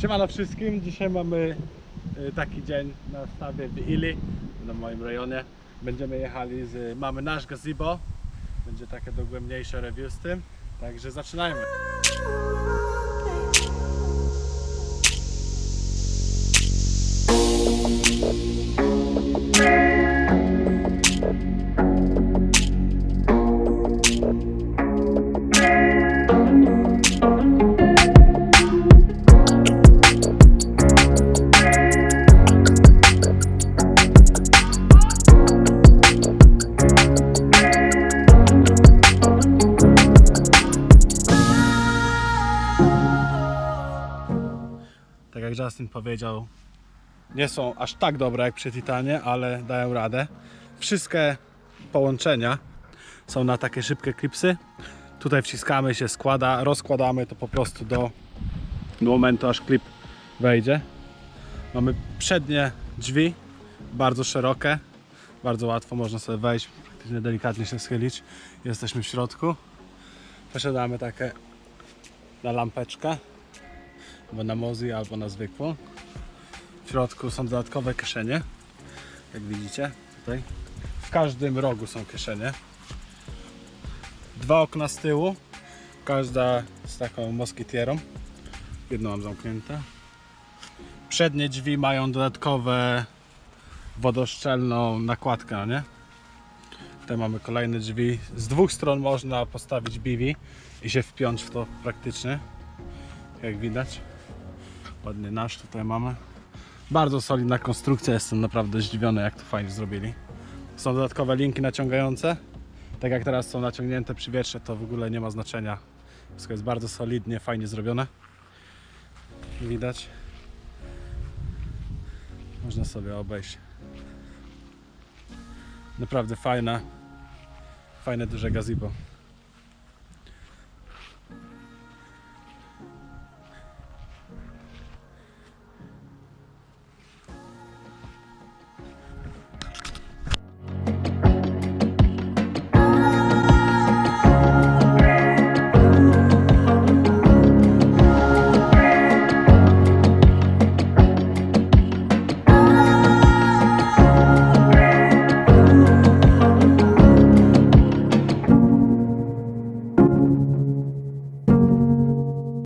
Siemano wszystkim, dzisiaj mamy y, taki dzień na stawie w Ili, na moim rejonie. Będziemy jechali z, mamy nasz gazebo, będzie takie dogłębniejsze review z tym, także zaczynajmy. Jak Justin powiedział, nie są aż tak dobre jak przy Titanie, ale dają radę. Wszystkie połączenia są na takie szybkie klipsy. Tutaj wciskamy się, składa, rozkładamy to po prostu do, momentu aż klip wejdzie. Mamy przednie drzwi, bardzo szerokie, bardzo łatwo można sobie wejść, praktycznie delikatnie się schylić. Jesteśmy w środku. Posiadamy takie na lampeczkę, albo na mozy, albo na zwykłą. W środku są dodatkowe kieszenie, jak widzicie tutaj. W każdym rogu są kieszenie. Dwa okna z tyłu, każda z taką moskitierą. Jedno mam zamknięte. Przednie drzwi mają dodatkowe wodoszczelną nakładkę, no nie? Tutaj mamy kolejne drzwi. Z dwóch stron można postawić biwi i się wpiąć w to praktycznie. Jak widać. Ładny nasz tutaj mamy. Bardzo solidna konstrukcja, jestem naprawdę zdziwiony jak to fajnie zrobili. Są dodatkowe linki naciągające. Tak jak teraz są naciągnięte przy wietrze, to w ogóle nie ma znaczenia. Wszystko jest bardzo solidnie, fajnie zrobione. Widać. Można sobie obejść. Naprawdę fajne, fajne duże gazebo.